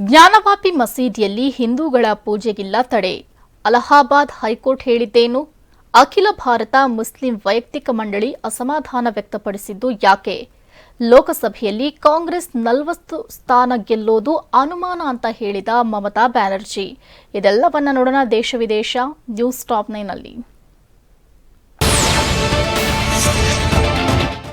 ಜ್ಞಾನವಾಪಿ ಮಸೀದಿಯಲ್ಲಿ ಹಿಂದೂಗಳ ಪೂಜೆಗಿಲ್ಲ ತಡೆ. ಅಲಹಾಬಾದ್ ಹೈಕೋರ್ಟ್ ಹೇಳಿದ್ದೇನು? ಅಖಿಲ ಭಾರತ ಮುಸ್ಲಿಂ ವೈಯಕ್ತಿಕ ಮಂಡಳಿ ಅಸಮಾಧಾನ ವ್ಯಕ್ತಪಡಿಸಿದ್ದು ಯಾಕೆ? ಲೋಕಸಭೆಯಲ್ಲಿ ಕಾಂಗ್ರೆಸ್ ನಲವತ್ತು ಸ್ಥಾನ ಗೆಲ್ಲೋದು ಅನುಮಾನ ಅಂತ ಹೇಳಿದ ಮಮತಾ ಬ್ಯಾನರ್ಜಿ. ಇದೆಲ್ಲವನ್ನ ನೋಡೋಣ ದೇಶ ವಿದೇಶ, ನ್ಯೂಸ್ ಟಾಪ್ ನೈನಲ್ಲಿ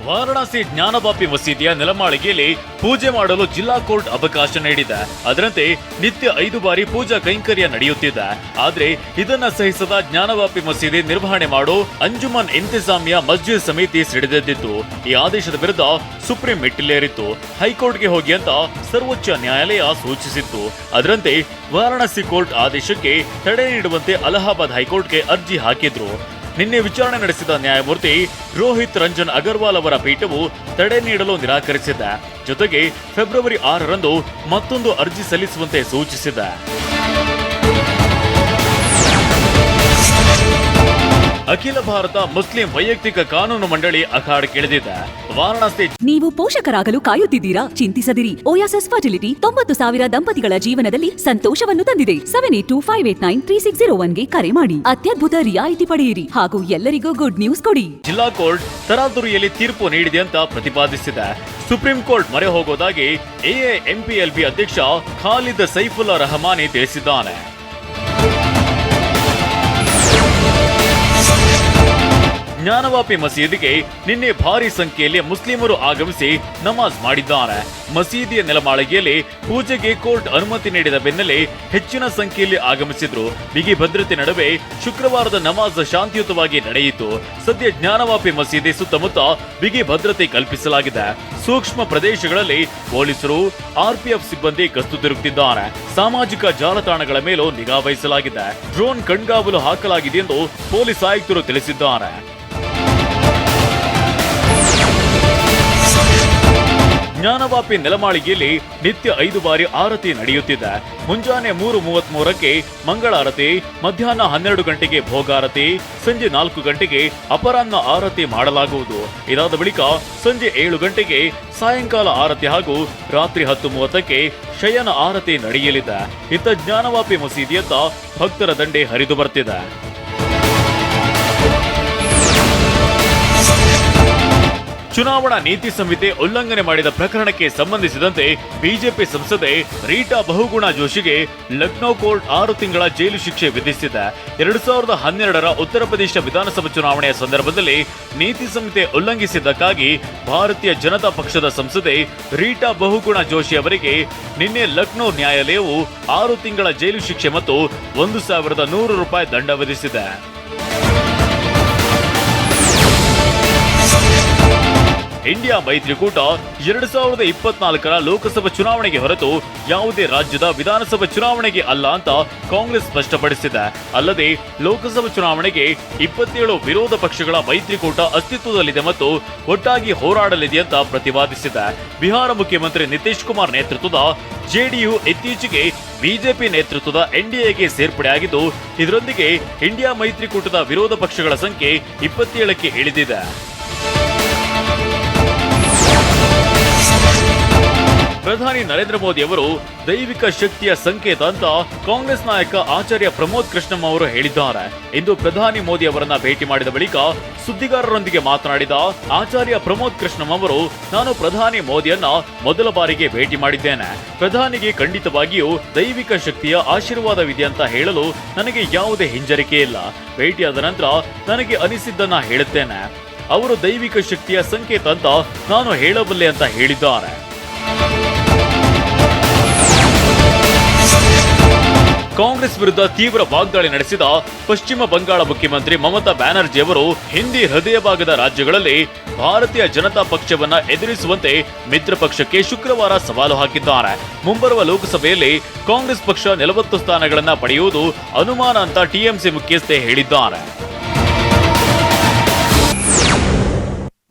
ವಾರಣಾಸಿ ಜ್ಞಾನವಾಪಿ ಮಸೀದಿಯ ನೆಲಮಾಳಿಗೆಯಲ್ಲಿ ಪೂಜೆ ಮಾಡಲು ಜಿಲ್ಲಾ ಕೋರ್ಟ್ ಅವಕಾಶ ನೀಡಿದೆ. ಅದರಂತೆ ನಿತ್ಯ ಐದು ಬಾರಿ ಪೂಜಾ ಕೈಂಕರ್ಯ ನಡೆಯುತ್ತಿದೆ. ಆದರೆ ಇದನ್ನ ಸಹಿಸದ ಜ್ಞಾನವಾಪಿ ಮಸೀದಿ ನಿರ್ವಹಣೆ ಮಾಡೋ ಅಂಜುಮನ್ ಇಂತಿಜಾಮಿಯಾ ಮಸ್ಜಿದ್ ಸಮಿತಿ ಸಿಡಿದೆದ್ದಿತ್ತು. ಈ ಆದೇಶದ ವಿರುದ್ಧ ಸುಪ್ರೀಂ ಮೆಟ್ಟಿಲೇರಿತ್ತು. ಹೈಕೋರ್ಟ್ಗೆ ಹೋಗಿ ಅಂತ ಸರ್ವೋಚ್ಚ ನ್ಯಾಯಾಲಯ ಸೂಚಿಸಿತ್ತು. ಅದರಂತೆ ವಾರಣಾಸಿ ಕೋರ್ಟ್ ಆದೇಶಕ್ಕೆ ತಡೆ ನೀಡುವಂತೆ ಅಲಹಾಬಾದ್ ಹೈಕೋರ್ಟ್ಗೆ ಅರ್ಜಿ ಹಾಕಿದ್ರು. ನಿನ್ನೆ ವಿಚಾರಣೆ ನಡೆಸಿದ ನ್ಯಾಯಮೂರ್ತಿ ರೋಹಿತ್ ರಂಜನ್ ಅಗರ್ವಾಲ್ ಅವರ ಪೀಠವು ತಡೆ ನೀಡಲು ನಿರಾಕರಿಸಿದೆ. ಜೊತೆಗೆ ಫೆಬ್ರವರಿ ಆರರಂದು ಮತ್ತೊಂದು ಅರ್ಜಿ ಸಲ್ಲಿಸುವಂತೆ ಸೂಚಿಸಿದೆ. ಅಖಿಲ ಭಾರತ ಮುಸ್ಲಿಂ ವೈಯಕ್ತಿಕ ಕಾನೂನು ಮಂಡಳಿ ಅಖಾಡಕ್ಕಿಳಿದಿದೆ ವಾರಣಾಸಿ ನೀವು ಪೋಷಕರಾಗಲು ಕಾಯುತ್ತಿದ್ದೀರಾ? ಚಿಂತಿಸದಿರಿ. ಓಯಾಸಸ್ ಫರ್ಟಿಲಿಟಿ ತೊಂಬತ್ತು ಸಾವಿರ ದಂಪತಿಗಳ ಜೀವನದಲ್ಲಿ ಸಂತೋಷವನ್ನು ತಂದಿದೆ. Seven eight two five eight nine three six zero ಒನ್ಗೆ ಕರೆ ಮಾಡಿ. ಅತ್ಯದ್ಭುತ ರಿಯಾಯಿತಿ ಪಡೆಯಿರಿ ಹಾಗೂ ಎಲ್ಲರಿಗೂ ಗುಡ್ ನ್ಯೂಸ್ ಕೊಡಿ. ಜಿಲ್ಲಾ ಕೋರ್ಟ್ ತರಾತುರಿಯಲ್ಲಿ ತೀರ್ಪು ನೀಡಿದೆ ಅಂತ ಪ್ರತಿಪಾದಿಸಿದೆ. ಸುಪ್ರೀಂ ಕೋರ್ಟ್ ಮೊರೆ ಹೋಗೋದಾಗಿ ಎಎಎಂಪಿಎಲ್ಬಿ ಅಧ್ಯಕ್ಷ ಖಾಲಿದ್ ಸೈಫುಲ್ಲಾ ರಹಮಾನಿ ತಿಳಿಸಿದ್ದಾನೆ. ಜ್ಞಾನವಾಪಿ ಮಸೀದಿಗೆ ನಿನ್ನೆ ಭಾರಿ ಸಂಖ್ಯೆಯಲ್ಲಿ ಮುಸ್ಲಿಮರು ಆಗಮಿಸಿ ನಮಾಜ್ ಮಾಡಿದ್ದಾರೆ. ಮಸೀದಿಯ ನೆಲಮಾಳಿಗೆಯಲ್ಲಿ ಪೂಜೆಗೆ ಕೋರ್ಟ್ ಅನುಮತಿ ನೀಡಿದ ಬೆನ್ನಲ್ಲೇ ಹೆಚ್ಚಿನ ಸಂಖ್ಯೆಯಲ್ಲಿ ಆಗಮಿಸಿದ್ರು. ಬಿಗಿ ಭದ್ರತೆ ನಡುವೆ ಶುಕ್ರವಾರದ ನಮಾಜ್ ಶಾಂತಿಯುತವಾಗಿ ನಡೆಯಿತು. ಸದ್ಯ ಜ್ಞಾನವಾಪಿ ಮಸೀದಿ ಸುತ್ತಮುತ್ತ ಬಿಗಿ ಭದ್ರತೆ ಕಲ್ಪಿಸಲಾಗಿದೆ. ಸೂಕ್ಷ್ಮ ಪ್ರದೇಶಗಳಲ್ಲಿ ಪೊಲೀಸರು, ಆರ್ಪಿಎಫ್ ಸಿಬ್ಬಂದಿ ಗಸ್ತು ತಿರುಗುತ್ತಿದ್ದಾರೆ ಸಾಮಾಜಿಕ ಜಾಲತಾಣಗಳ ಮೇಲೂ ನಿಗಾ ವಹಿಸಲಾಗಿದೆ. ಡ್ರೋನ್ ಕಣ್ಗಾವಲು ಹಾಕಲಾಗಿದೆ ಎಂದು ಪೊಲೀಸ್ ಆಯುಕ್ತರು ತಿಳಿಸಿದ್ದಾರೆ. ಜ್ಞಾನವಾಪಿ ನೆಲಮಾಳಿಗೆಯಲ್ಲಿ ನಿತ್ಯ ಐದು ಬಾರಿ ಆರತಿ ನಡೆಯುತ್ತಿದೆ. ಮುಂಜಾನೆ ಮೂರು ಮೂವತ್ತ್ ಮೂರಕ್ಕೆ ಮಂಗಳಾರತಿ, ಮಧ್ಯಾಹ್ನ ಹನ್ನೆರಡು ಗಂಟೆಗೆ ಭೋಗಾರತಿ, ಸಂಜೆ ನಾಲ್ಕು ಗಂಟೆಗೆ ಅಪರಾಹ್ನ ಆರತಿ ಮಾಡಲಾಗುವುದು. ಇದಾದ ಬಳಿಕ ಸಂಜೆ ಏಳು ಗಂಟೆಗೆ ಸಾಯಂಕಾಲ ಆರತಿ ಹಾಗೂ ರಾತ್ರಿ ಹತ್ತು ಮೂವತ್ತಕ್ಕೆ ಶಯನ ಆರತಿ ನಡೆಯಲಿದೆ. ಇತ್ತ ಜ್ಞಾನವಾಪಿ ಮಸೀದಿಯತ್ತ ಭಕ್ತರ ದಂಡೆ ಹರಿದು ಬರ್ತಿದೆ. ಚುನಾವಣಾ ನೀತಿ ಸಂಹಿತೆ ಉಲ್ಲಂಘನೆ ಮಾಡಿದ ಪ್ರಕರಣಕ್ಕೆ ಸಂಬಂಧಿಸಿದಂತೆ ಬಿಜೆಪಿ ಸಂಸದೆ ರೀಟಾ ಬಹುಗುಣ ಜೋಶಿಗೆ ಲಕ್ನೋ ಕೋರ್ಟ್ ಆರು ತಿಂಗಳ ಜೈಲು ಶಿಕ್ಷೆ ವಿಧಿಸಿದೆ. ಎರಡು ಸಾವಿರದ ಹನ್ನೆರಡರ ಉತ್ತರ ಪ್ರದೇಶ ವಿಧಾನಸಭಾ ಚುನಾವಣೆಯ ಸಂದರ್ಭದಲ್ಲಿ ನೀತಿ ಸಂಹಿತೆ ಉಲ್ಲಂಘಿಸಿದ್ದಕ್ಕಾಗಿ ಭಾರತೀಯ ಜನತಾ ಪಕ್ಷದ ಸಂಸದೆ ರೀಟಾ ಬಹುಗುಣ ಜೋಶಿ ಅವರಿಗೆ ನಿನ್ನೆ ಲಕ್ನೋ ನ್ಯಾಯಾಲಯವು ಆರು ತಿಂಗಳ ಜೈಲು ಶಿಕ್ಷೆ ಮತ್ತು ಒಂದು ಸಾವಿರದ ನೂರು ರೂಪಾಯಿ ದಂಡ ವಿಧಿಸಿದೆ. ಇಂಡಿಯಾ ಮೈತ್ರಿಕೂಟ ಎರಡ್ ಸಾವಿರದ ಇಪ್ಪತ್ನಾಲ್ಕರ ಲೋಕಸಭಾ ಚುನಾವಣೆಗೆ ಹೊರತು ಯಾವುದೇ ರಾಜ್ಯದ ವಿಧಾನಸಭಾ ಚುನಾವಣೆಗೆ ಅಲ್ಲ ಅಂತ ಕಾಂಗ್ರೆಸ್ ಸ್ಪಷ್ಟಪಡಿಸಿದೆ. ಅಲ್ಲದೆ ಲೋಕಸಭಾ ಚುನಾವಣೆಗೆ ಇಪ್ಪತ್ತೇಳು ವಿರೋಧ ಪಕ್ಷಗಳ ಮೈತ್ರಿಕೂಟ ಅಸ್ತಿತ್ವದಲ್ಲಿದೆ ಮತ್ತು ಒಟ್ಟಾಗಿ ಹೋರಾಡಲಿದೆ ಅಂತ ಪ್ರತಿಪಾದಿಸಿದೆ ಬಿಹಾರ ಮುಖ್ಯಮಂತ್ರಿ ನಿತೀಶ್ ಕುಮಾರ್ ನೇತೃತ್ವದ ಜೆಡಿಯು ಇತ್ತೀಚೆಗೆ ಬಿಜೆಪಿ ನೇತೃತ್ವದ ಎನ್ಡಿಎಗೆ ಸೇರ್ಪಡೆಯಾಗಿದ್ದು ಇದರೊಂದಿಗೆ ಇಂಡಿಯಾ ಮೈತ್ರಿಕೂಟದ ವಿರೋಧ ಪಕ್ಷಗಳ ಸಂಖ್ಯೆ ಇಪ್ಪತ್ತೇಳಕ್ಕೆ ಇಳಿದಿದೆ. ಪ್ರಧಾನಿ ನರೇಂದ್ರ ಮೋದಿ ಅವರು ದೈವಿಕ ಶಕ್ತಿಯ ಸಂಕೇತ ಅಂತ ಕಾಂಗ್ರೆಸ್ ನಾಯಕ ಆಚಾರ್ಯ ಪ್ರಮೋದ್ ಕೃಷ್ಣಂ ಅವರು ಹೇಳಿದ್ದಾರೆ. ಇಂದು ಪ್ರಧಾನಿ ಮೋದಿ ಅವರನ್ನ ಭೇಟಿ ಮಾಡಿದ ಬಳಿಕ ಸುದ್ದಿಗಾರರೊಂದಿಗೆ ಮಾತನಾಡಿದ ಆಚಾರ್ಯ ಪ್ರಮೋದ್ ಕೃಷ್ಣಂ ಅವರು, ನಾನು ಪ್ರಧಾನಿ ಮೋದಿಯನ್ನ ಮೊದಲ ಬಾರಿಗೆ ಭೇಟಿ ಮಾಡಿದ್ದೇನೆ. ಪ್ರಧಾನಿಗೆ ಖಂಡಿತವಾಗಿಯೂ ದೈವಿಕ ಶಕ್ತಿಯ ಆಶೀರ್ವಾದವಿದೆ ಅಂತ ಹೇಳಲು ನನಗೆ ಯಾವುದೇ ಹಿಂಜರಿಕೆ ಇಲ್ಲ. ಭೇಟಿಯಾದ ನಂತರ ನನಗೆ ಅನಿಸಿದ್ದನ್ನ ಹೇಳುತ್ತೇನೆ. ಅವರು ದೈವಿಕ ಶಕ್ತಿಯ ಸಂಕೇತ ಅಂತ ನಾನು ಹೇಳಬಲ್ಲೆ ಅಂತ ಹೇಳಿದ್ದಾರೆ. ಕಾಂಗ್ರೆಸ್ ವಿರುದ್ಧ ತೀವ್ರ ವಾಗ್ದಾಳಿ ನಡೆಸಿದ ಪಶ್ಚಿಮ ಬಂಗಾಳ ಮುಖ್ಯಮಂತ್ರಿ ಮಮತಾ ಬ್ಯಾನರ್ಜಿ ಅವರು ಹಿಂದಿ ಹೃದಯ ಭಾಗದ ರಾಜ್ಯಗಳಲ್ಲಿ ಭಾರತೀಯ ಜನತಾ ಪಕ್ಷವನ್ನ ಎದುರಿಸುವಂತೆ ಮಿತ್ರ ಪಕ್ಷಕ್ಕೆ ಶುಕ್ರವಾರ ಸವಾಲು ಹಾಕಿದ್ದಾರೆ. ಮುಂಬರುವ ಲೋಕಸಭೆಯಲ್ಲಿ ಕಾಂಗ್ರೆಸ್ ಪಕ್ಷ ನಲವತ್ತು ಸ್ಥಾನಗಳನ್ನ ಪಡೆಯುವುದು ಅನುಮಾನ ಅಂತ ಟಿಎಂಸಿ ಮುಖ್ಯಸ್ಥೆ ಹೇಳಿದ್ದಾರೆ.